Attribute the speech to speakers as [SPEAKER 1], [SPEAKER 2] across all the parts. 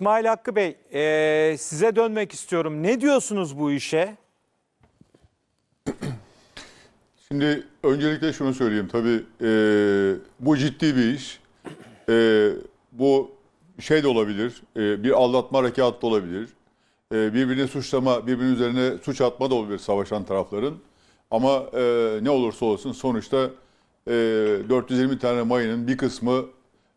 [SPEAKER 1] İsmail Hakkı Bey, eee, size dönmek istiyorum. Ne diyorsunuz bu işe?
[SPEAKER 2] Şimdi öncelikle şunu söyleyeyim. Tabii e, bu ciddi bir iş. E, bu şey de olabilir. e, bir aldatma harekatı da olabilir. E, birbirini suçlama, birbirinin üzerine suç atma da olabilir savaşan tarafların. Ama e, ne olursa olsun sonuçta e, 420 tane mayının bir kısmı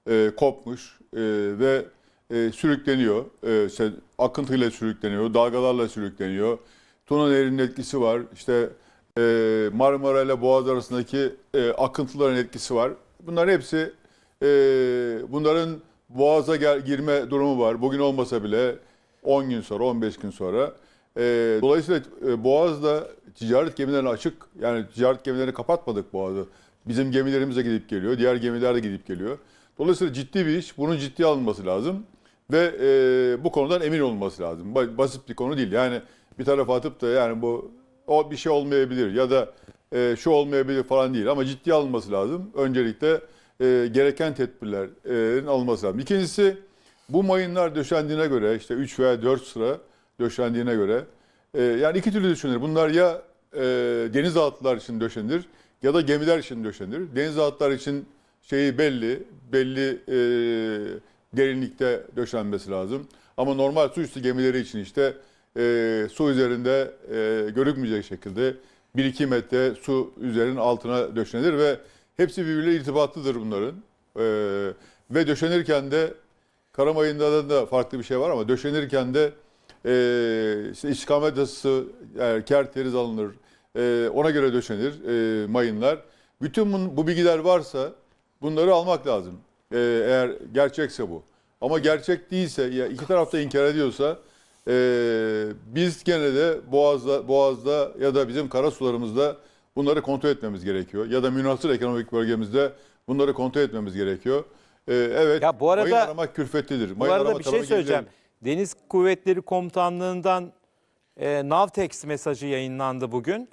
[SPEAKER 2] e, kopmuş e, ve e, sürükleniyor. E, işte akıntıyla sürükleniyor, dalgalarla sürükleniyor. Tuna Nehri'nin etkisi var. İşte e, Marmara ile Boğaz arasındaki e, akıntıların etkisi var. Bunların hepsi e, bunların Boğaz'a gel, girme durumu var. Bugün olmasa bile 10 gün sonra, 15 gün sonra. E, dolayısıyla e, Boğaz'da ticaret gemilerine açık. Yani ticaret gemilerini kapatmadık Boğaz'ı. Bizim gemilerimiz gidip geliyor. Diğer gemiler de gidip geliyor. Dolayısıyla ciddi bir iş. Bunun ciddiye alınması lazım. Ve e, bu konudan emin olması lazım. Ba- Basit bir konu değil. Yani bir tarafa atıp da yani bu o bir şey olmayabilir ya da e, şu olmayabilir falan değil. Ama ciddiye alınması lazım. Öncelikle e, gereken tedbirlerin alınması lazım. İkincisi bu mayınlar döşendiğine göre işte 3 veya 4 sıra döşendiğine göre e, yani iki türlü düşünülür. Bunlar ya e, denizaltılar için döşenir ya da gemiler için döşenir. Denizaltılar için şeyi belli, belli e, derinlikte döşenmesi lazım. Ama normal su üstü gemileri için işte e, su üzerinde e, görünmeyecek şekilde 1-2 metre su üzerinin altına döşenir ve hepsi birbiriyle irtibatlıdır bunların. E, ve döşenirken de Karamayında da farklı bir şey var ama döşenirken de e, işte istikamet ısısı, yani kerteriz alınır. E, ona göre döşenir e, mayınlar. Bütün bun- bu bilgiler varsa bunları almak lazım. E, eğer gerçekse bu. Ama gerçek değilse, ya iki tarafta inkar ediyorsa e, biz gene de Boğaz'da, Boğaz'da ya da bizim kara sularımızda bunları kontrol etmemiz gerekiyor. Ya da münhasır ekonomik bölgemizde bunları kontrol etmemiz gerekiyor. E, evet,
[SPEAKER 1] Ya bu arada-
[SPEAKER 2] mayın aramak külfetlidir.
[SPEAKER 1] Bu
[SPEAKER 2] Mayın
[SPEAKER 1] arada
[SPEAKER 2] arama
[SPEAKER 1] bir şey söyleyeceğim. Deniz Kuvvetleri Komutanlığı'ndan e, Navtex mesajı yayınlandı bugün.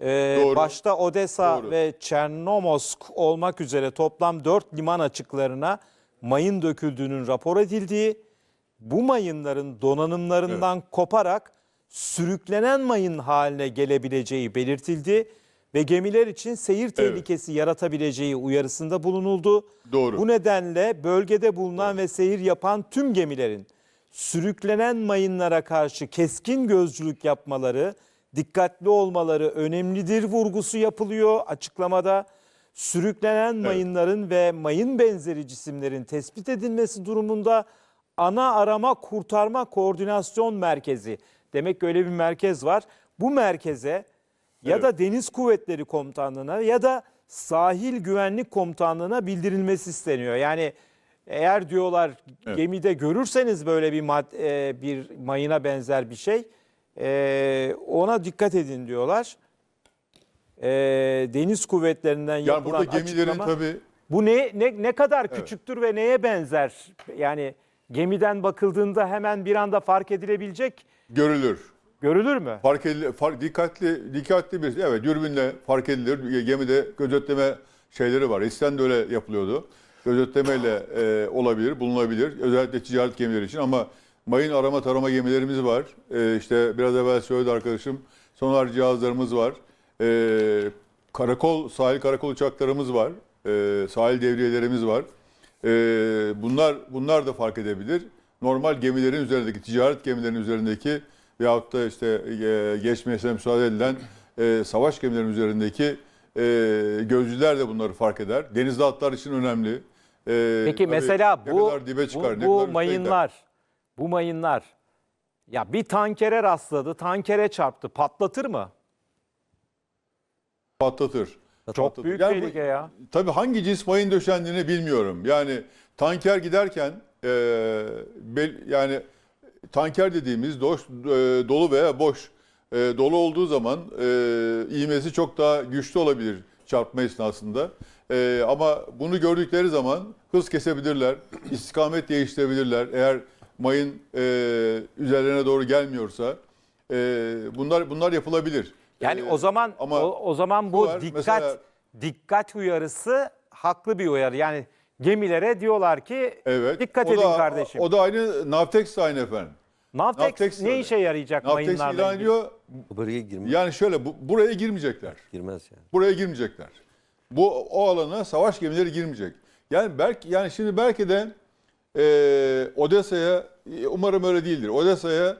[SPEAKER 1] E,
[SPEAKER 2] Doğru.
[SPEAKER 1] Başta Odessa
[SPEAKER 2] Doğru.
[SPEAKER 1] ve Çernomorsk olmak üzere toplam 4 liman açıklarına mayın döküldüğünün rapor edildiği, bu mayınların donanımlarından koparak sürüklenen mayın haline gelebileceği belirtildi ve gemiler için seyir tehlikesi yaratabileceği uyarısında bulunuldu.
[SPEAKER 2] Doğru.
[SPEAKER 1] Bu nedenle bölgede bulunan ve seyir yapan tüm gemilerin sürüklenen mayınlara karşı keskin gözcülük yapmaları, dikkatli olmaları önemlidir vurgusu yapılıyor açıklamada. Sürüklenen mayınların ve mayın benzeri cisimlerin tespit edilmesi durumunda ana arama kurtarma koordinasyon merkezi demek ki öyle bir merkez var. Bu merkeze ya
[SPEAKER 2] Evet.
[SPEAKER 1] da Deniz Kuvvetleri Komutanlığı'na ya da Sahil Güvenlik Komutanlığı'na bildirilmesi isteniyor. Yani eğer diyorlar
[SPEAKER 2] Evet.
[SPEAKER 1] gemide görürseniz böyle bir mad- e, bir mayına benzer bir şey e, ona dikkat edin diyorlar. E, Deniz Kuvvetleri'nden
[SPEAKER 2] Yani
[SPEAKER 1] yapılan
[SPEAKER 2] burada gemilerin
[SPEAKER 1] açıklama.
[SPEAKER 2] tabii
[SPEAKER 1] Bu ne, ne ne kadar küçüktür ve neye benzer? Yani gemiden bakıldığında hemen bir anda fark edilebilecek
[SPEAKER 2] görülür.
[SPEAKER 1] görülür mü?
[SPEAKER 2] Fark edilir, fark, dikkatli dikkatli bir evet dürbünle fark edilir. Gemide gözetleme şeyleri var. Eskiden de öyle yapılıyordu. Gözetlemeyle e, olabilir, bulunabilir. Özellikle ticaret gemileri için ama mayın arama tarama gemilerimiz var. E, işte biraz evvel söyledi arkadaşım. Sonar cihazlarımız var. E, karakol, sahil karakol uçaklarımız var. E, sahil devriyelerimiz var. E, bunlar bunlar da fark edebilir. Normal gemilerin üzerindeki, ticaret gemilerinin üzerindeki veyahut da işte e, geçmesine müsaade edilen e, savaş gemilerinin üzerindeki e, gözcüler de bunları fark eder. Denizli atlar için önemli. E,
[SPEAKER 1] Peki mesela bu
[SPEAKER 2] dibe çıkar,
[SPEAKER 1] bu, bu mayınlar bu mayınlar ya bir tankere rastladı, tankere çarptı, patlatır mı?
[SPEAKER 2] patlatır.
[SPEAKER 1] Çok
[SPEAKER 2] Patlatır.
[SPEAKER 1] büyük
[SPEAKER 2] Yani bu-
[SPEAKER 1] tehlike ya.
[SPEAKER 2] Tabii hangi cins mayın döşendiğini bilmiyorum. Yani tanker giderken e, bel- yani tanker dediğimiz doş, e, dolu veya boş e, dolu olduğu zaman e, iğmesi çok daha güçlü olabilir çarpma esnasında. E, ama bunu gördükleri zaman hız kesebilirler, istikamet değiştirebilirler. Eğer mayın e, üzerlerine doğru gelmiyorsa e, bunlar bunlar yapılabilir.
[SPEAKER 1] Yani
[SPEAKER 2] E,
[SPEAKER 1] o zaman
[SPEAKER 2] ama
[SPEAKER 1] o, o zaman bu
[SPEAKER 2] var.
[SPEAKER 1] dikkat
[SPEAKER 2] Mesela-
[SPEAKER 1] dikkat uyarısı haklı bir uyarı. Yani gemilere diyorlar ki
[SPEAKER 2] Evet.
[SPEAKER 1] dikkat edin
[SPEAKER 2] da,
[SPEAKER 1] kardeşim.
[SPEAKER 2] O da aynı Navtex de aynı efendim.
[SPEAKER 1] Navtex,
[SPEAKER 2] Navtex
[SPEAKER 1] ne
[SPEAKER 2] öyle.
[SPEAKER 1] işe yarayacak
[SPEAKER 2] Navtex
[SPEAKER 1] mayınlarla
[SPEAKER 2] ilan ediyor.
[SPEAKER 3] Buraya girmez.
[SPEAKER 2] Yani şöyle bu, buraya girmeyecekler.
[SPEAKER 3] Girmez yani.
[SPEAKER 2] Buraya girmeyecekler. Bu o alana savaş gemileri girmeyecek. Yani belki yani şimdi belki de e, Odessa'ya e, umarım öyle değildir. Odessa'ya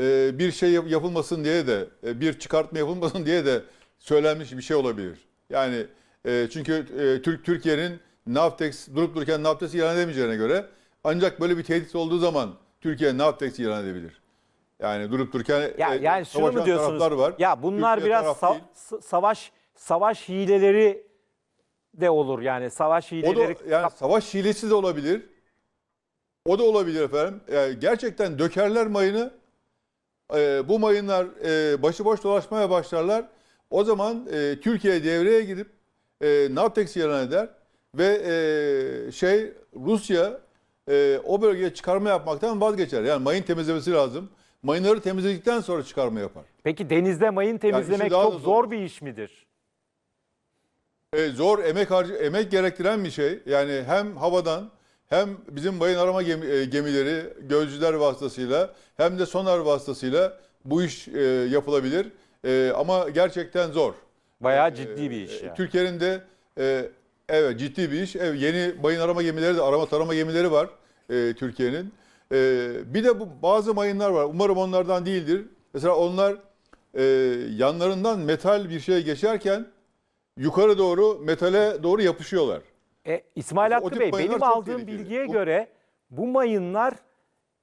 [SPEAKER 2] e, bir şey yap- yapılmasın diye de e, bir çıkartma yapılmasın diye de söylenmiş bir şey olabilir. Yani e, çünkü e, Türk Türkiye'nin Navtex durup dururken Navtex ilan edemeyeceğine göre ancak böyle bir tehdit olduğu zaman Türkiye Navtex ilan edebilir. Yani durup dururken
[SPEAKER 1] Ya,
[SPEAKER 2] e,
[SPEAKER 1] yani şunu mu diyorsunuz?
[SPEAKER 2] var.
[SPEAKER 1] Ya bunlar
[SPEAKER 2] Türkiye
[SPEAKER 1] biraz sa-
[SPEAKER 2] değil.
[SPEAKER 1] savaş savaş hileleri de olur yani savaş
[SPEAKER 2] O
[SPEAKER 1] hileleri.
[SPEAKER 2] da yani savaş hilesi de olabilir. O da olabilir efendim. Yani gerçekten dökerler mayını. Ee, bu mayınlar e, başıboş dolaşmaya başlarlar. O zaman e, Türkiye devreye girip e, Navtex ilan eder ve e, şey Rusya e, o bölgeye çıkarma yapmaktan vazgeçer. Yani mayın temizlemesi lazım. Mayınları temizledikten sonra çıkarma yapar.
[SPEAKER 1] Peki denizde mayın temizlemek
[SPEAKER 2] daha
[SPEAKER 1] çok zor. bir iş midir?
[SPEAKER 2] E, zor, emek harcı, emek gerektiren bir şey. Yani hem havadan hem bizim mayın arama e, gemileri, gözcüler vasıtasıyla hem de sonar vasıtasıyla bu iş e, yapılabilir. E, ama gerçekten zor.
[SPEAKER 1] Bayağı ciddi bir iş yani.
[SPEAKER 2] Türkiye'nin de evet ciddi bir iş. Evet, yeni mayın arama gemileri de arama tarama gemileri var Türkiye'nin. Bir de bu bazı mayınlar var. Umarım onlardan değildir. Mesela onlar yanlarından metal bir şey geçerken yukarı doğru metale doğru yapışıyorlar.
[SPEAKER 1] E, İsmail Hakkı Bey benim aldığım
[SPEAKER 2] tehlikeli.
[SPEAKER 1] bilgiye
[SPEAKER 2] Bu-
[SPEAKER 1] göre bu mayınlar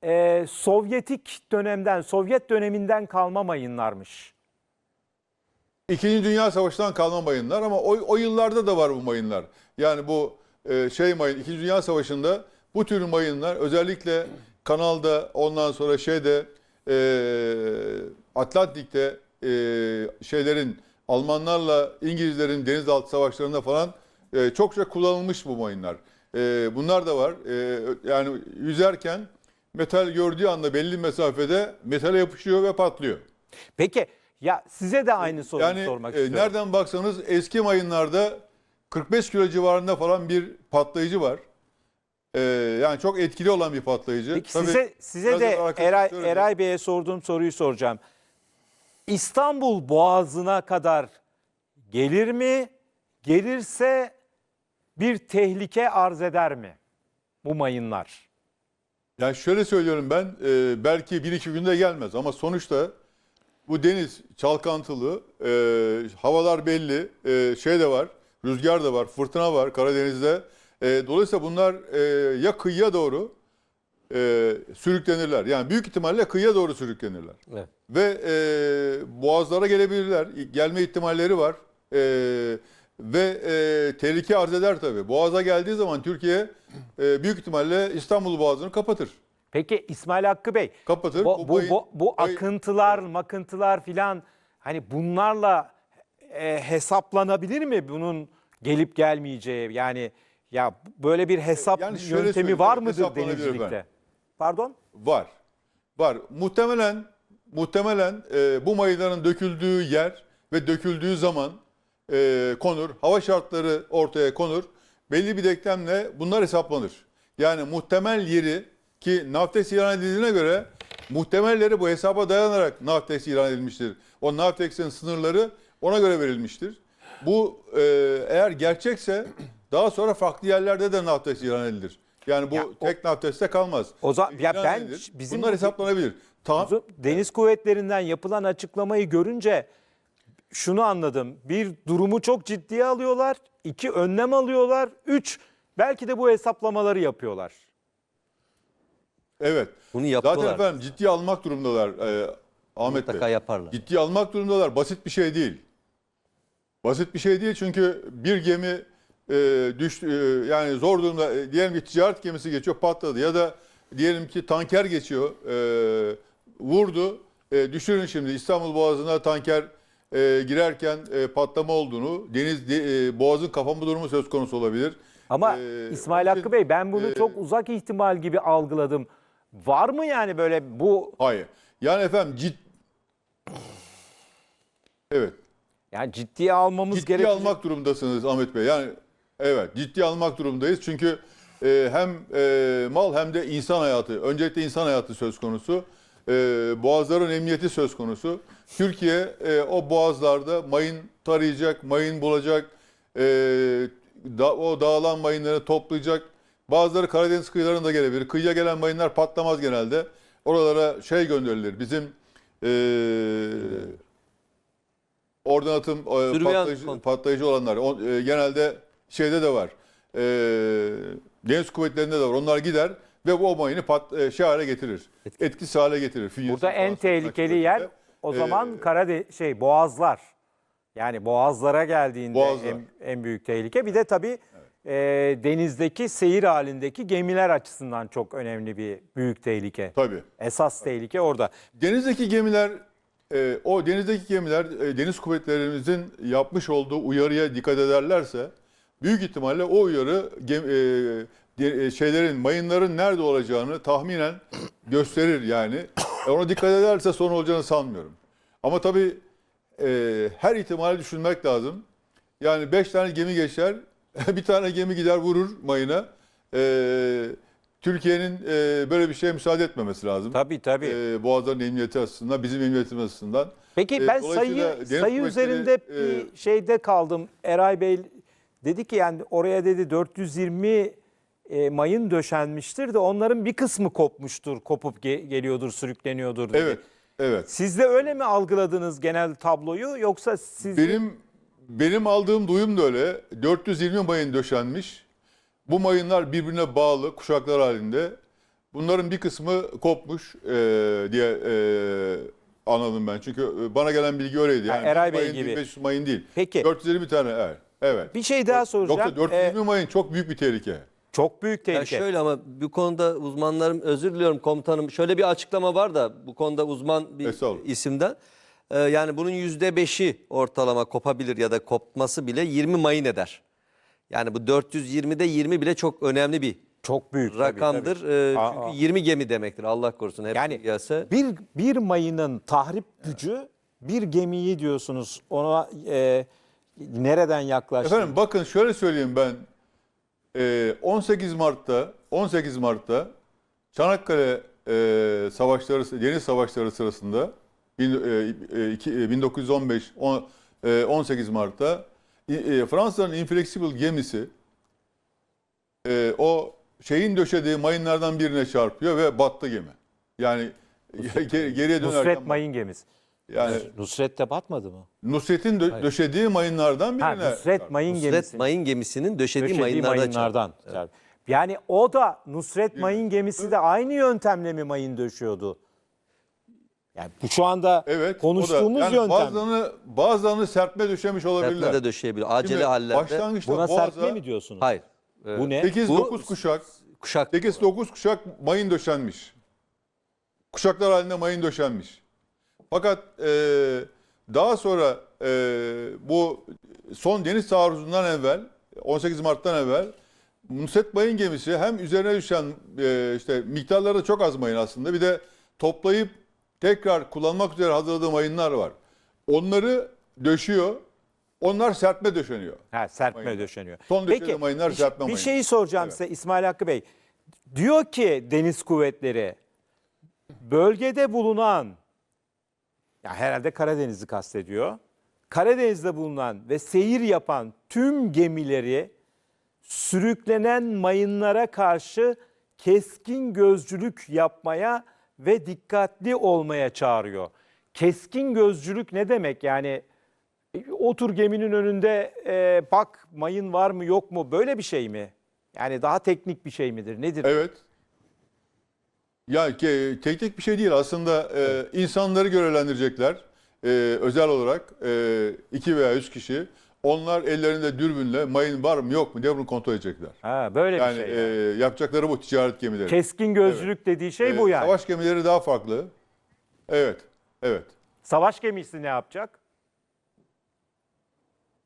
[SPEAKER 1] e, Sovyetik dönemden, Sovyet döneminden kalma mayınlarmış.
[SPEAKER 2] İkinci Dünya Savaşı'ndan kalma mayınlar ama o, o yıllarda da var bu mayınlar. Yani bu e, şey mayın, İkinci Dünya Savaşı'nda bu tür mayınlar özellikle kanalda ondan sonra şeyde e, Atlantik'te e, şeylerin Almanlarla İngilizlerin denizaltı savaşlarında falan e, çokça kullanılmış bu mayınlar. E, bunlar da var. E, yani yüzerken metal gördüğü anda belli mesafede metale yapışıyor ve patlıyor.
[SPEAKER 1] Peki ya size de aynı soruyu
[SPEAKER 2] Yani
[SPEAKER 1] sormak
[SPEAKER 2] e,
[SPEAKER 1] istiyorum.
[SPEAKER 2] nereden baksanız eski mayınlarda 45 kilo civarında falan bir patlayıcı var. E, yani çok etkili olan bir patlayıcı.
[SPEAKER 1] Peki
[SPEAKER 2] Tabii
[SPEAKER 1] size size de Eray. Eray Bey'e sorduğum soruyu soracağım. İstanbul Boğazı'na kadar gelir mi? Gelirse bir tehlike arz eder mi bu mayınlar?
[SPEAKER 2] Yani şöyle söylüyorum ben e, belki bir iki günde gelmez ama sonuçta bu deniz çalkantılı, e, havalar belli, e, şey de var, rüzgar da var, fırtına var Karadeniz'de. E, dolayısıyla bunlar e, ya kıyıya doğru e, sürüklenirler. Yani büyük ihtimalle kıyıya doğru sürüklenirler.
[SPEAKER 3] Evet.
[SPEAKER 2] Ve e, boğazlara gelebilirler. Gelme ihtimalleri var. E, ve e, tehlike arz eder tabii. Boğaza geldiği zaman Türkiye e, büyük ihtimalle İstanbul Boğazı'nı kapatır.
[SPEAKER 1] Peki İsmail Hakkı Bey
[SPEAKER 2] Kapatır.
[SPEAKER 1] bu, bu, bu, bu akıntılar, makıntılar filan hani bunlarla e, hesaplanabilir mi bunun gelip gelmeyeceği? Yani ya böyle bir hesap
[SPEAKER 2] Yani şöyle
[SPEAKER 1] yöntemi var mıdır denizcilikte?
[SPEAKER 2] efendim.
[SPEAKER 1] Pardon?
[SPEAKER 2] Var. Var. Muhtemelen muhtemelen e, bu mayınların döküldüğü yer ve döküldüğü zaman e, konur. Hava şartları ortaya konur. Belli bir denklemle bunlar hesaplanır. Yani muhtemel yeri ki Navtex ilan edildiğine göre muhtemelleri bu hesaba dayanarak Navtex ilan edilmiştir. O Navtex'in sınırları ona göre verilmiştir. Bu e, eğer gerçekse daha sonra farklı yerlerde de Navtex ilan edilir. Yani bu
[SPEAKER 1] Ya o-
[SPEAKER 2] tek Navtex'te kalmaz.
[SPEAKER 1] O zaman- ya ben
[SPEAKER 2] edilir.
[SPEAKER 1] bizim-
[SPEAKER 2] Bunlar hesaplanabilir. Tam
[SPEAKER 1] Deniz kuvvetlerinden yapılan açıklamayı görünce şunu anladım. Bir durumu çok ciddiye alıyorlar. iki önlem alıyorlar. Üç belki de bu hesaplamaları yapıyorlar.
[SPEAKER 2] evet.
[SPEAKER 3] Bunu yaptılar.
[SPEAKER 2] Zaten efendim ciddiye almak durumundalar e, Ahmet
[SPEAKER 3] Mutlaka
[SPEAKER 2] Bey.
[SPEAKER 3] yaparlar.
[SPEAKER 2] Ciddiye almak durumundalar. Basit bir şey değil. Basit bir şey değil çünkü bir gemi e, düştü e, yani zor durumda e, diyelim ki ticaret gemisi geçiyor patladı ya da diyelim ki tanker geçiyor e, vurdu. E, düşünün şimdi İstanbul Boğazı'na tanker e, girerken e, patlama olduğunu, deniz de- e, boğazın kapanma durumu söz konusu olabilir.
[SPEAKER 1] Ama
[SPEAKER 2] E,
[SPEAKER 1] İsmail
[SPEAKER 2] onun için-
[SPEAKER 1] Hakkı Bey ben bunu
[SPEAKER 2] e,
[SPEAKER 1] çok uzak ihtimal gibi algıladım. Var mı yani böyle bu
[SPEAKER 2] Hayır. Yani efendim cid... Evet.
[SPEAKER 1] yani ciddiye almamız
[SPEAKER 2] Ciddiye
[SPEAKER 1] gerekiyor.
[SPEAKER 2] almak durumundasınız Ahmet Bey. Yani evet ciddiye almak durumundayız. Çünkü e, hem e, mal hem de insan hayatı, öncelikle insan hayatı söz konusu. E, boğazların emniyeti söz konusu. Türkiye e, o boğazlarda mayın tarayacak, mayın bulacak, e, da, o dağılan mayınları toplayacak. Bazıları Karadeniz kıyılarında gelebilir. Kıyıya gelen mayınlar patlamaz genelde. Oralara şey gönderilir. Bizim e, oradan atım e, patlayıcı, patlayıcı olanlar. O, e, genelde şeyde de var. E, deniz kuvvetlerinde de var. Onlar gider ve bu mayını pat, e, şey hale getirir. Etkisiz hale getirir. Fünyesi
[SPEAKER 1] Burada en tehlikeli yer o
[SPEAKER 2] Ee,
[SPEAKER 1] zaman Karade şey Boğazlar. Yani Boğazlara geldiğinde
[SPEAKER 2] Boğazlar.
[SPEAKER 1] en, en büyük tehlike. Bir de tabii e, denizdeki seyir halindeki gemiler açısından çok önemli bir büyük tehlike.
[SPEAKER 2] Tabii.
[SPEAKER 1] Esas tehlike orada.
[SPEAKER 2] Denizdeki gemiler, e, o denizdeki gemiler e, deniz kuvvetlerimizin yapmış olduğu uyarıya dikkat ederlerse büyük ihtimalle o uyarı gem- e, de- e, şeylerin, mayınların nerede olacağını tahminen gösterir yani. E, ona dikkat ederse sorun olacağını sanmıyorum. Ama tabii e, her ihtimali düşünmek lazım. Yani beş tane gemi geçer, bir tane gemi gider vurur mayına. E, Türkiye'nin e, böyle bir şeye müsaade etmemesi lazım.
[SPEAKER 1] Tabii tabii.
[SPEAKER 2] E, Boğazların emniyeti açısından, bizim emniyetimiz açısından.
[SPEAKER 1] Peki
[SPEAKER 2] e,
[SPEAKER 1] ben
[SPEAKER 2] dolayısıyla
[SPEAKER 1] sayı sayı üzerinde
[SPEAKER 2] e,
[SPEAKER 1] bir şeyde kaldım. Eray Bey dedi ki yani oraya dedi 420 e, mayın döşenmiştir de onların bir kısmı kopmuştur, kopup ge- geliyordur, sürükleniyordur dedi.
[SPEAKER 2] Evet, evet.
[SPEAKER 1] Siz de öyle mi algıladınız genel tabloyu yoksa siz
[SPEAKER 2] Benim benim aldığım duyum da öyle. 420 mayın döşenmiş. Bu mayınlar birbirine bağlı kuşaklar halinde. Bunların bir kısmı kopmuş e, diye e, anladım ben. Çünkü e, bana gelen bilgi öyleydi. Yani
[SPEAKER 1] Eray Bey
[SPEAKER 2] mayın,
[SPEAKER 1] gibi.
[SPEAKER 2] 1500 mayın değil.
[SPEAKER 1] Peki.
[SPEAKER 2] 420 tane evet. Evet.
[SPEAKER 1] bir şey daha soracağım.
[SPEAKER 2] Yoksa 420
[SPEAKER 1] Ee,
[SPEAKER 2] mayın çok büyük bir tehlike.
[SPEAKER 1] Çok büyük
[SPEAKER 3] Ya
[SPEAKER 1] tehlike.
[SPEAKER 3] şöyle ama bu konuda uzmanlarım özür diliyorum komutanım. Şöyle bir açıklama var da bu konuda uzman bir
[SPEAKER 2] Estağfurullah.
[SPEAKER 3] isimden. Ee, yani bunun yüzde beşi ortalama kopabilir ya da kopması bile 20 mayın eder. Yani bu 420'de 20 bile çok önemli bir
[SPEAKER 1] çok büyük tabii,
[SPEAKER 3] rakamdır.
[SPEAKER 1] tabii.
[SPEAKER 3] Ee,
[SPEAKER 1] Aa,
[SPEAKER 3] çünkü
[SPEAKER 1] aa.
[SPEAKER 3] 20 gemi demektir Allah korusun. Hep
[SPEAKER 1] Yani
[SPEAKER 3] gelse.
[SPEAKER 1] bir bir mayının tahrip gücü bir gemiyi diyorsunuz ona e, nereden yaklaştı?
[SPEAKER 2] Efendim bakın şöyle söyleyeyim ben. Ee, 18 Mart'ta 18 Mart'ta Çanakkale e, savaşları deniz savaşları sırasında bin- e, e, iki- e, 1915 on- e, 18 Mart'ta e, Fransa'nın Inflexible gemisi e, o şeyin döşediği mayınlardan birine çarpıyor ve battı gemi. Yani ge- geriye dönerken
[SPEAKER 1] Nusret Mayın gemisi.
[SPEAKER 2] Yani
[SPEAKER 1] Nusret de batmadı mı?
[SPEAKER 2] Nusret'in dö- döşediği mayınlardan birine
[SPEAKER 1] Ha, Nusret. Mayın
[SPEAKER 3] Nusret
[SPEAKER 1] gemisi.
[SPEAKER 3] mayın gemisinin döşediği,
[SPEAKER 1] Döşediği
[SPEAKER 3] mayınlardan.
[SPEAKER 1] mayınlardan. çarptı. Yani o da Nusret Mayın gemisi de aynı yöntemle mi mayın döşüyordu? Yani bu şu anda
[SPEAKER 2] Evet. o
[SPEAKER 1] konuştuğumuz
[SPEAKER 2] da, yani
[SPEAKER 1] yöntem.
[SPEAKER 2] Bazılarını, bazılarını serpme döşemiş olabilirler.
[SPEAKER 3] Serpme de döşeyebilir. Acele
[SPEAKER 2] Şimdi
[SPEAKER 3] hallerde.
[SPEAKER 2] Başlangıçta
[SPEAKER 1] Buna
[SPEAKER 2] boğaza
[SPEAKER 1] serpme mi diyorsunuz?
[SPEAKER 3] Hayır. Ee,
[SPEAKER 1] Bu ne?
[SPEAKER 2] 8-9 kuşak,
[SPEAKER 3] Kuşak.
[SPEAKER 2] 8-9 kuşak mayın döşenmiş. Kuşaklar halinde mayın döşenmiş. Fakat e, daha sonra e, bu son deniz taarruzundan evvel, 18 Mart'tan evvel Nusret Mayın gemisi hem üzerine düşen e, işte miktarları da çok az mayın aslında bir de toplayıp tekrar kullanmak üzere hazırladığı mayınlar var. Onları döşüyor. Onlar serpme döşeniyor.
[SPEAKER 1] Ha, serpme
[SPEAKER 2] Mayınlar.
[SPEAKER 1] döşeniyor.
[SPEAKER 2] Son döşeli mayınlar
[SPEAKER 1] bir,
[SPEAKER 2] serpme
[SPEAKER 1] bir
[SPEAKER 2] mayın.
[SPEAKER 1] şeyi soracağım
[SPEAKER 2] Evet.
[SPEAKER 1] size İsmail Hakkı Bey. Diyor ki Deniz Kuvvetleri bölgede bulunan ya herhalde Karadeniz'i kastediyor. Karadeniz'de bulunan ve seyir yapan tüm gemileri sürüklenen mayınlara karşı keskin gözcülük yapmaya ve dikkatli olmaya çağırıyor. Keskin gözcülük ne demek? Yani e, otur geminin önünde e, bak mayın var mı yok mu böyle bir şey mi? Yani daha teknik bir şey midir? Nedir?
[SPEAKER 2] Evet. Ya ke- teknik bir şey değil aslında e, insanları görevlendirecekler e, özel olarak e, iki veya üç kişi. Onlar ellerinde dürbünle mayın var mı yok mu diye bunu kontrol edecekler.
[SPEAKER 1] Ha, böyle
[SPEAKER 2] Yani
[SPEAKER 1] bir şey.
[SPEAKER 2] e,
[SPEAKER 1] yani.
[SPEAKER 2] yapacakları bu ticaret gemileri.
[SPEAKER 1] Keskin gözcülük dediği şey
[SPEAKER 2] E,
[SPEAKER 1] bu yani. Savaş,
[SPEAKER 2] Savaş gemileri daha farklı. Evet, evet.
[SPEAKER 1] gemisi ne yapacak?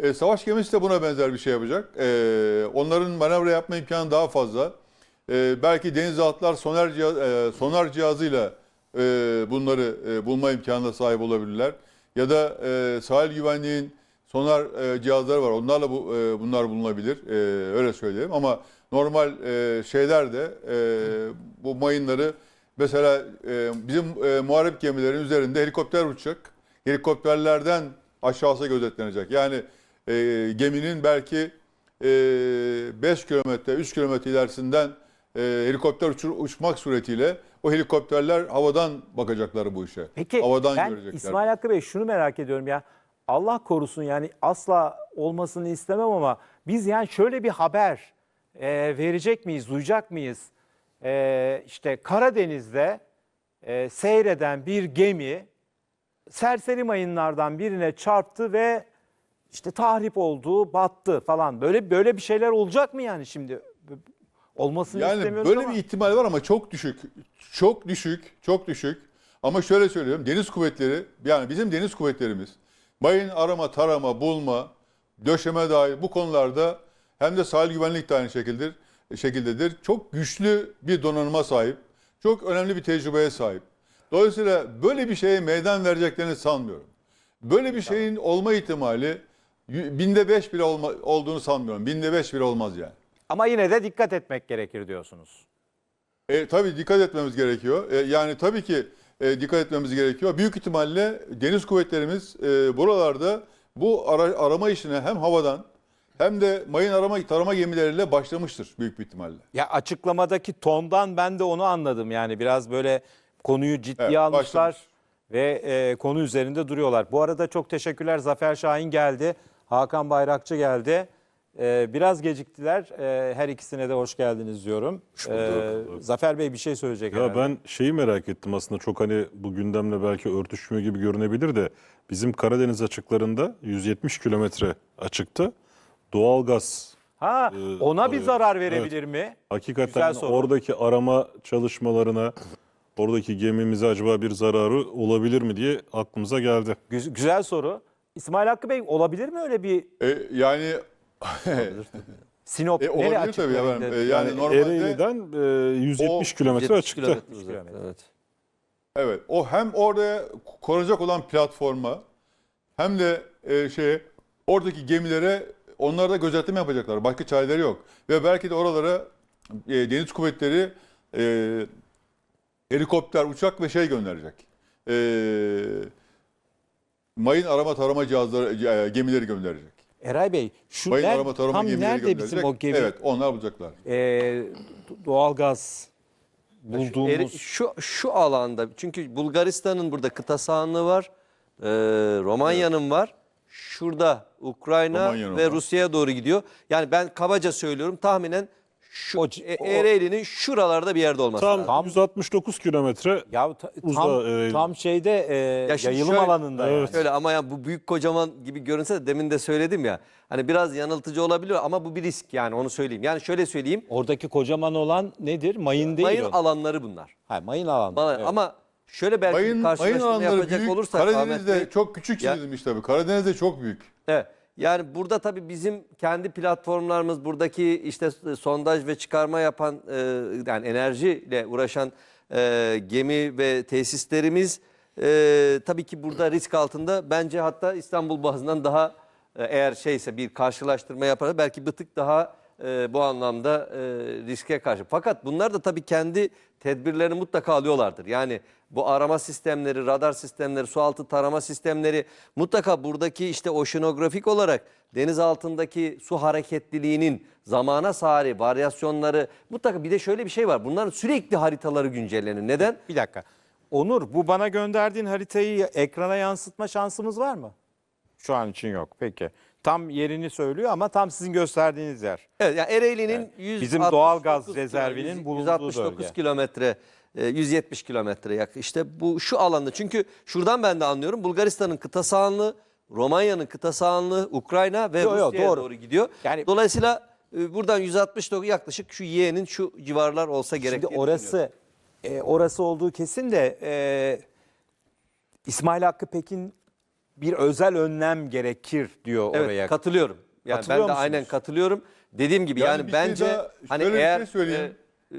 [SPEAKER 2] E, savaş gemisi de buna benzer bir şey yapacak. E, onların manevra yapma imkanı daha fazla. E, belki denizaltılar sonar, cihaz, e, sonar cihazıyla e, bunları e, bulma imkanına sahip olabilirler. Ya da e, sahil güvenliğin sonar e, cihazları var. Onlarla bu, e, bunlar bulunabilir. E, öyle söyleyeyim. Ama normal e, şeyler de e, bu mayınları mesela e, bizim e, muharip gemilerin üzerinde helikopter uçacak. Helikopterlerden aşağısı gözetlenecek. Yani e, geminin belki e, 5 kilometre, 3 kilometre ilerisinden e, helikopter uçur- uçmak suretiyle o helikopterler havadan bakacaklar bu işe.
[SPEAKER 1] Peki
[SPEAKER 2] havadan
[SPEAKER 1] ben
[SPEAKER 2] görecekler.
[SPEAKER 1] İsmail Hakkı Bey şunu merak ediyorum ya. Allah korusun yani asla olmasını istemem ama biz yani şöyle bir haber e, verecek miyiz, duyacak mıyız? E, işte Karadeniz'de e, seyreden bir gemi serseri mayınlardan birine çarptı ve işte tahrip oldu, battı falan. Böyle böyle bir şeyler olacak mı yani şimdi? Olmasını
[SPEAKER 2] Yani
[SPEAKER 1] istemiyoruz
[SPEAKER 2] böyle
[SPEAKER 1] ama.
[SPEAKER 2] bir ihtimal var ama çok düşük. Çok düşük, çok düşük. Ama şöyle söylüyorum. Deniz kuvvetleri, yani bizim deniz kuvvetlerimiz mayın arama, tarama, bulma, döşeme dahil bu konularda hem de sahil güvenlik de aynı şekildedir, şekildedir. Çok güçlü bir donanıma sahip. Çok önemli bir tecrübeye sahip. Dolayısıyla böyle bir şeye meydan vereceklerini sanmıyorum. Böyle bir şeyin olma ihtimali binde beş bile olma, olduğunu sanmıyorum. Binde beş bile olmaz yani.
[SPEAKER 1] Ama yine de dikkat etmek gerekir diyorsunuz.
[SPEAKER 2] E, tabii dikkat etmemiz gerekiyor. E, yani tabii ki e, dikkat etmemiz gerekiyor. Büyük ihtimalle deniz kuvvetlerimiz e, buralarda bu ara- arama işine hem havadan hem de mayın arama tarama gemileriyle başlamıştır büyük bir ihtimalle.
[SPEAKER 1] Ya açıklamadaki tondan ben de onu anladım. Yani biraz böyle konuyu ciddiye
[SPEAKER 2] Evet,
[SPEAKER 1] almışlar
[SPEAKER 2] başlamış.
[SPEAKER 1] ve e, konu üzerinde duruyorlar. Bu arada çok teşekkürler. Zafer Şahin geldi. Hakan Bayrakçı geldi. E, biraz geciktiler. E, her ikisine de hoş geldiniz diyorum. E, Zafer Bey bir şey söyleyecek
[SPEAKER 4] Ya
[SPEAKER 1] herhalde.
[SPEAKER 4] ben şeyi merak ettim aslında çok hani bu gündemle belki örtüşmüyor gibi görünebilir de bizim Karadeniz açıklarında 170 kilometre açıkta doğalgaz
[SPEAKER 1] Ha,
[SPEAKER 4] e,
[SPEAKER 1] ona bir
[SPEAKER 4] arıyor.
[SPEAKER 1] zarar verebilir mi?
[SPEAKER 4] hakikaten
[SPEAKER 1] Güzel soru.
[SPEAKER 4] oradaki arama çalışmalarına oradaki gemimize acaba bir zararı olabilir mi diye aklımıza geldi.
[SPEAKER 1] Güz- güzel soru. İsmail Hakkı Bey olabilir mi öyle bir
[SPEAKER 2] E, yani
[SPEAKER 1] Sinop
[SPEAKER 2] E, olabilir
[SPEAKER 1] nere
[SPEAKER 2] tabii ya ben- e, yani
[SPEAKER 4] Yani
[SPEAKER 2] normalde-
[SPEAKER 4] Ereğli'den e, 170 kilometre
[SPEAKER 3] 70
[SPEAKER 4] açıkta.
[SPEAKER 3] kilometre Evet.
[SPEAKER 2] evet o hem oraya korunacak olan platforma hem de e, şeye oradaki gemilere onlar da gözetleme yapacaklar. Başka çareleri yok. Ve belki de oralara e, deniz kuvvetleri e, helikopter, uçak ve şey gönderecek. E, mayın arama tarama cihazları, e, gemileri gönderecek.
[SPEAKER 1] Eray Bey şu
[SPEAKER 2] Mayın
[SPEAKER 1] ner-
[SPEAKER 2] arama
[SPEAKER 1] tam
[SPEAKER 2] gemileri
[SPEAKER 1] nerede
[SPEAKER 2] gönderecek.
[SPEAKER 1] bizim o gemi?
[SPEAKER 2] Evet onlar bulacaklar.
[SPEAKER 1] Ee, doğalgaz
[SPEAKER 3] Eri-
[SPEAKER 1] bulduğumuz
[SPEAKER 3] şu şu alanda çünkü Bulgaristan'ın burada kıta sahanlığı var. e, Romanya'nın var. Şurada Ukrayna
[SPEAKER 2] Romanya'nın
[SPEAKER 3] ve
[SPEAKER 2] var.
[SPEAKER 3] Rusya'ya doğru gidiyor. Yani ben kabaca söylüyorum tahminen şu
[SPEAKER 1] O
[SPEAKER 3] E-
[SPEAKER 1] o-
[SPEAKER 3] Ereğli'nin şuralarda bir yerde olması
[SPEAKER 4] Tam,
[SPEAKER 3] lazım.
[SPEAKER 1] Tam-
[SPEAKER 4] 169 kilometre
[SPEAKER 1] ya ta- tam,
[SPEAKER 4] Ereğli.
[SPEAKER 1] tam şeyde e,
[SPEAKER 3] Ya şimdi
[SPEAKER 1] yayılım
[SPEAKER 3] şöyle-
[SPEAKER 1] alanında
[SPEAKER 4] Evet.
[SPEAKER 1] yani.
[SPEAKER 3] Şöyle ama ya bu büyük kocaman gibi görünse de demin de söyledim ya. Hani biraz yanıltıcı olabiliyor ama bu bir risk yani onu söyleyeyim. Yani şöyle söyleyeyim.
[SPEAKER 1] Oradaki kocaman olan nedir? Mayın değil
[SPEAKER 3] Mayın
[SPEAKER 1] o.
[SPEAKER 3] alanları bunlar.
[SPEAKER 1] Ha, mayın alanı.
[SPEAKER 3] Bana,
[SPEAKER 1] Evet.
[SPEAKER 3] Ama şöyle belki
[SPEAKER 2] Mayın,
[SPEAKER 3] bir
[SPEAKER 2] mayın
[SPEAKER 3] karşılaştırma
[SPEAKER 2] alanları
[SPEAKER 3] yapacak
[SPEAKER 2] büyük.
[SPEAKER 3] olursak Ahmet
[SPEAKER 2] Karadeniz'de
[SPEAKER 3] Bey-
[SPEAKER 2] çok küçük
[SPEAKER 3] Ya-
[SPEAKER 2] çizilmiş tabii. Karadeniz'de çok büyük.
[SPEAKER 3] Evet. Yani burada tabii bizim kendi platformlarımız buradaki işte sondaj ve çıkarma yapan e, yani enerjiyle uğraşan e, gemi ve tesislerimiz e, tabii ki burada risk altında. Bence hatta İstanbul bazından daha e, eğer şeyse bir karşılaştırma yaparsa belki bir tık daha e, bu anlamda e, riske karşı. Fakat bunlar da tabii kendi tedbirlerini mutlaka alıyorlardır. Yani bu arama sistemleri, radar sistemleri, sualtı tarama sistemleri mutlaka buradaki işte oşinografik olarak deniz altındaki su hareketliliğinin zamana sari varyasyonları mutlaka bir de şöyle bir şey var. Bunların sürekli haritaları güncellenir. Neden?
[SPEAKER 1] Bir dakika. Onur bu bana gönderdiğin haritayı ekrana yansıtma şansımız var mı? Şu an için yok. Peki. Tam yerini söylüyor ama tam sizin gösterdiğiniz yer.
[SPEAKER 3] Evet yani Ereğli'nin 169
[SPEAKER 1] Bizim doğal gaz rezervinin
[SPEAKER 3] 100
[SPEAKER 1] bulunduğu
[SPEAKER 3] 169
[SPEAKER 1] bölge.
[SPEAKER 3] kilometre, e, 170 kilometre yak. İşte bu şu alanda çünkü şuradan ben de anlıyorum Bulgaristan'ın kıta sahanlığı, Romanya'nın kıta sahanlığı, Ukrayna ve Rusya'ya
[SPEAKER 1] doğru.
[SPEAKER 3] doğru gidiyor.
[SPEAKER 1] Yani-
[SPEAKER 3] Dolayısıyla e, buradan 169 yaklaşık şu Y'nin şu civarlar olsa gerek.
[SPEAKER 1] Şimdi orası e, orası olduğu kesin de e, İsmail Hakkı Pekin bir özel önlem gerekir diyor
[SPEAKER 3] Evet
[SPEAKER 1] oraya.
[SPEAKER 3] katılıyorum. Yani
[SPEAKER 1] Katılıyor
[SPEAKER 3] ben de
[SPEAKER 1] musunuz?
[SPEAKER 3] aynen katılıyorum. Dediğim gibi yani,
[SPEAKER 2] bir şey
[SPEAKER 3] bence
[SPEAKER 2] daha-
[SPEAKER 3] hani
[SPEAKER 2] bir
[SPEAKER 3] eğer
[SPEAKER 2] şey söyleyeyim.
[SPEAKER 3] e,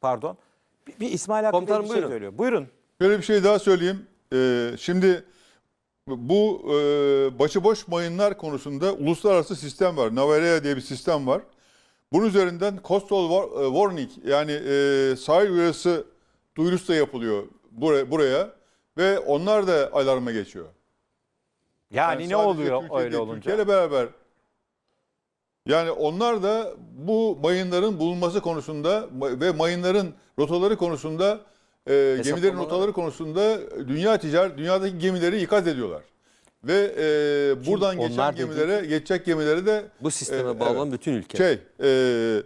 [SPEAKER 1] Pardon. Bir, bir İsmail Hakkı
[SPEAKER 3] Komutanım,
[SPEAKER 1] bir şey
[SPEAKER 3] buyurun.
[SPEAKER 1] söylüyor. Buyurun.
[SPEAKER 2] Şöyle bir şey daha söyleyeyim. Ee, şimdi bu e, başıboş mayınlar konusunda uluslararası sistem var. Navarea diye bir sistem var. Bunun üzerinden coastal war- e, warning yani e, sahil uyarısı duyurusu da yapılıyor buraya, buraya ve onlar da alarma geçiyor.
[SPEAKER 1] Yani, ne
[SPEAKER 2] sadece
[SPEAKER 1] oluyor
[SPEAKER 2] Türkiye
[SPEAKER 1] öyle
[SPEAKER 2] değil,
[SPEAKER 1] olunca?
[SPEAKER 2] Türkiye ile beraber. Yani onlar da bu mayınların bulunması konusunda ve mayınların rotaları konusunda e, gemilerin rotaları konusunda dünya ticaret dünyadaki gemileri ikaz ediyorlar. Ve e, buradan geçen
[SPEAKER 1] onlar dediği-
[SPEAKER 2] gemilere, geçecek gemilere de
[SPEAKER 3] Bu sisteme
[SPEAKER 2] e,
[SPEAKER 3] bağlı
[SPEAKER 2] evet.
[SPEAKER 3] bütün ülke.
[SPEAKER 2] şey e,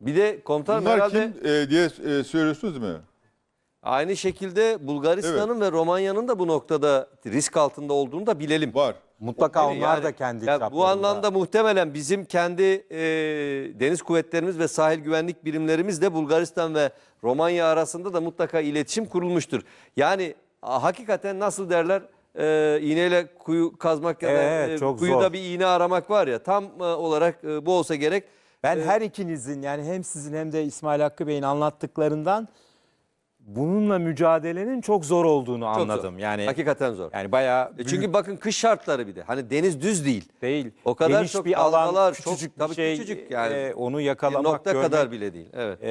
[SPEAKER 3] Bir de komutanım
[SPEAKER 2] bunlar
[SPEAKER 3] herhalde
[SPEAKER 2] kim e, diye e, söylüyorsunuz değil mi?
[SPEAKER 3] Aynı şekilde Bulgaristan'ın ve Romanya'nın da bu noktada risk altında olduğunu da bilelim.
[SPEAKER 2] Var.
[SPEAKER 1] Mutlaka
[SPEAKER 3] mi?
[SPEAKER 1] onlar
[SPEAKER 3] Yani-
[SPEAKER 1] da kendi
[SPEAKER 3] ya Bu
[SPEAKER 1] çaplarında.
[SPEAKER 3] anlamda muhtemelen bizim kendi e, deniz kuvvetlerimiz ve sahil güvenlik birimlerimiz de Bulgaristan ve Romanya arasında da mutlaka iletişim kurulmuştur. Yani a, hakikaten nasıl derler e, iğneyle kuyu kazmak ya da
[SPEAKER 1] Evet,
[SPEAKER 3] e,
[SPEAKER 1] çok
[SPEAKER 3] kuyuda
[SPEAKER 1] zor.
[SPEAKER 3] bir iğne aramak var ya tam e, olarak e, bu olsa gerek.
[SPEAKER 1] Ben
[SPEAKER 3] Ee,
[SPEAKER 1] her ikinizin yani hem sizin hem de İsmail Hakkı Bey'in anlattıklarından bununla mücadelenin çok zor olduğunu
[SPEAKER 3] çok zor.
[SPEAKER 1] anladım. Yani
[SPEAKER 3] hakikaten zor.
[SPEAKER 1] yani bayağı
[SPEAKER 3] E,
[SPEAKER 1] büyük
[SPEAKER 3] Çünkü bakın kış şartları bir de. Hani deniz düz değil.
[SPEAKER 1] değil.
[SPEAKER 3] O kadar
[SPEAKER 1] Geniş
[SPEAKER 3] çok
[SPEAKER 1] bir alan,
[SPEAKER 3] dalgalar, çok-
[SPEAKER 1] küçücük
[SPEAKER 3] tabii
[SPEAKER 1] bir şey.
[SPEAKER 3] küçücük yani.
[SPEAKER 1] e, onu
[SPEAKER 3] Bir
[SPEAKER 1] yakalamak,
[SPEAKER 3] nokta
[SPEAKER 1] görmek,
[SPEAKER 3] kadar bile değil. Evet.
[SPEAKER 1] e,